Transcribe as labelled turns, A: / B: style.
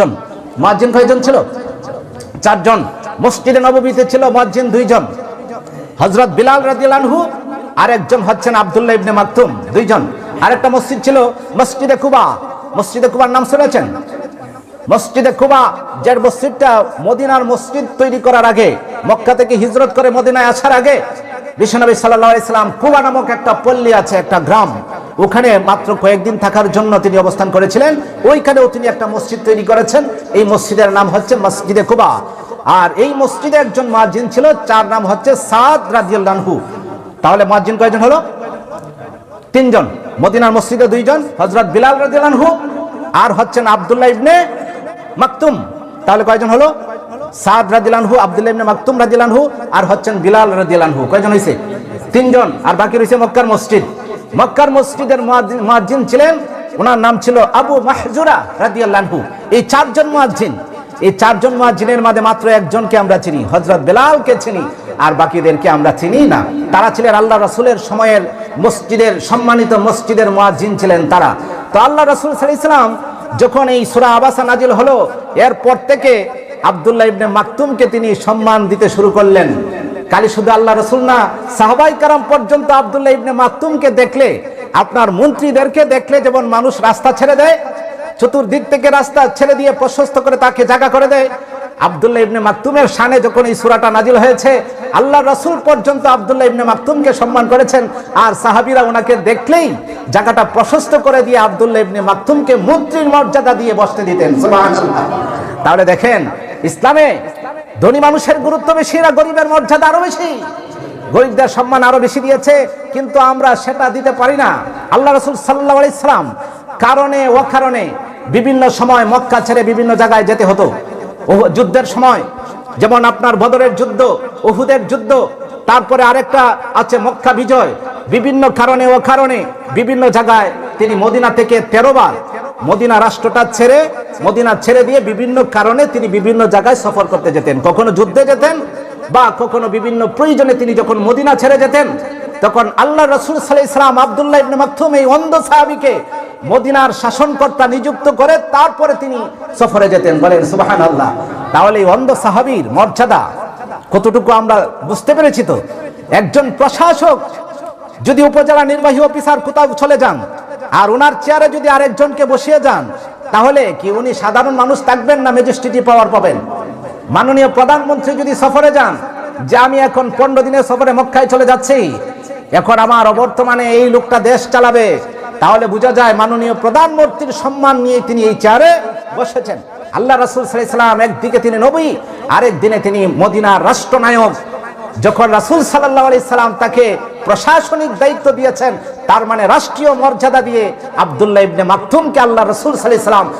A: জন। মুয়াজ্জিন কয়জন ছিল? চারজন। মসজিদে নববীতে ছিল মুয়াজ্জিন দুইজন। হযরত বিলাল রাদিয়াল্লাহু আর একজন হচ্ছেন আব্দুল্লাহ ইবনে মাকতুম, দুইজন। আরেকটা মসজিদ ছিল মসজিদে কুবা। মসজিদে কুবার নাম শুনেছেন? মসজিদে কুবা যে মসজিদটা মদিনার মসজিদ তৈরি করার আগে, মক্কা থেকে হিজরত করে মদিনায় আসার আগে, বিশ্বনবী সাল্লাল্লাহু আলাইহি সাল্লাম কুবা নামক একটা পল্লী আছে, একটা গ্রাম। ওখানে মাত্র কয়েকদিন থাকার জন্য তিনি অবস্থান করেছিলেন। ওইখানেও তিনি একটা মসজিদ তৈরি করেছেন। এই মসজিদের নাম হচ্ছে মসজিদে কুবা। আর এই মসজিদে একজন মুয়াজ্জিন ছিল, যার নাম হচ্ছে সাদ রাদিয়াল্লাহু তাহলে মুয়াজ্জিন কয়জন হলো? তিনজন। মদিনার মসজিদে দুইজন হজরত বিলাল রাদিয়াল্লাহু আর হচ্ছেন আব্দুল্লাহ ইবনে মাকতুম। তাহলে কয়জন হলো? সাদ রাদিয়াল্লাহু আব্দুল্লাহ ইবনে মাকতুম রাদিয়াল্লাহু আর হচ্ছেন বিলাল রাদিয়াল্লাহু কয়জন হইছে? তিনজন। আর বাকি রয়েছে মক্কার মসজিদ। মক্কার মসজিদের মুয়াজ্জিন ছিলেন। ওনার নাম ছিল আবু মাহজুরা রাদিয়াল্লাহু এই চারজন মুয়াজ্জিন। এই চারজন মুয়াজ্জিনের মাঝে মাত্র একজনকে আমরা চিনি, হযরত বেলালকে চিনি, আর বাকিদেরকে আমরা চিনি না। তারা ছিলেন আল্লাহ রাসূলের সময়ের মসজিদের, সম্মানিত মসজিদের মুয়াজ্জিন ছিলেন তারা। তো আল্লাহ রাসূল সাল্লাল্লাহু আলাইহি সাল্লাম যখন এই সূরা আবাসা নাজিল হলো, এরপর থেকে আব্দুল্লাহ ইবনে মাকতুমকে তিনি সম্মান দিতে শুরু করলেন। কালি শুধু আল্লাহ রসুল না, সাহবাই কারাম পর্যন্ত আব্দুল্লাহ ইবনে মাকতুমকে দেখলে, আপনার মন্ত্রীদেরকে দেখলে যেমন মানুষ রাস্তা ছেড়ে দেয়, চতুর্দিক থেকে রাস্তা ছেড়ে দিয়ে প্রশস্ত করে তাকে জায়গা করে দেয়। আব্দুল্লাহ ইবনে মাকতুমের শানে যখন এই সুরাটা নাজিল হয়েছে, আল্লাহ রাসূল পর্যন্ত আব্দুল্লাহ ইবনে মাকতুমকে সম্মান করেছেন, আর সাহাবীরা ওনাকে দেখলেই জায়গাটা প্রশস্ত করে দিয়ে আব্দুল্লাহ ইবনে মাকতুমকে মন্ত্রীর মর্যাদা দিয়ে বসতে দিতেন। তাহলে দেখেন, ইসলামে ধনী মানুষের গুরুত্ব বেশি না গরিবের মর্যাদা আরও বেশি। গরিবদের সম্মান আরও বেশি দিয়েছে, কিন্তু আমরা সেটা দিতে পারি না। আল্লাহ রসুল সাল্লাহ ইসলাম কারণে ও কারণে বিভিন্ন সময় মক্কা ছেড়ে বিভিন্ন জায়গায় যেতে হতো। যুদ্ধের সময়, যেমন আপনার বদরের যুদ্ধ ওহুদের যুদ্ধ, তারপরে আরেকটা আছে মক্কা বিজয়। বিভিন্ন কারণে ও কারণে বিভিন্ন জায়গায় তিনি মদিনা থেকে তেরো বার মদিনা রাষ্ট্রটা ছেড়ে, মদিনা ছেড়ে দিয়ে বিভিন্ন কারণে তিনি বিভিন্ন জায়গায় সফর করতে যেতেন। কখনো যুদ্ধে যেতেন বা কখনো বিভিন্ন প্রয়োজনে তিনি যখন মদিনা ছেড়ে যেতেন, তখন আল্লাহ রসুল সাল্লাহ ইসলাম আবদুল্লাহ ইবনে মাকতুম এই অন্ধ সাহাবিকে মদিনার শাসনকর্তা নিযুক্ত করে তারপরে তিনি সফরে যেতেন। বলেন সুবাহান আল্লাহ তাহলে এই অন্ধ সাহাবীর মর্যাদা কতটুকু আমরা বুঝতে পেরেছি তো? একজন প্রশাসক যদি উপজেলা নির্বাহী অফিসার কোথাও চলে যান আর ওনার চেয়ারে যদি আরেকজনকে বসিয়ে যান, তাহলে কি উনি সাধারণ মানুষ থাকবেন না ম্যাজিস্ট্রেটি পাওয়ার পাবেন? মাননীয় প্রধানমন্ত্রী যদি সফরে যান, যে আমি এখন পনেরো দিনের সফরে মক্কায় চলে যাচ্ছি, এখন আমার অবর্তমানে এই লোকটা দেশ চালাবে, তাহলে বোঝা যায় মাননীয় প্রধানমন্ত্রীর সম্মান নিয়ে তিনি এই চেয়ারে বসেছেন। আল্লাহ রাসুল সাল্লাম একদিকে তিনি নবী, আরেক দিনে তিনি মদিনার রাষ্ট্রনায়ক। যখন রাসুল সাল্লাহ আলি সাল্লাম তাকে প্রশাসনিক দায়িত্ব দিয়েছেন তার মানে রাষ্ট্রীয় মর্যাদা দিয়ে আবদুল্লাহ ইবনে মাকতুমকে আল্লাহ রসুল সাল্লাম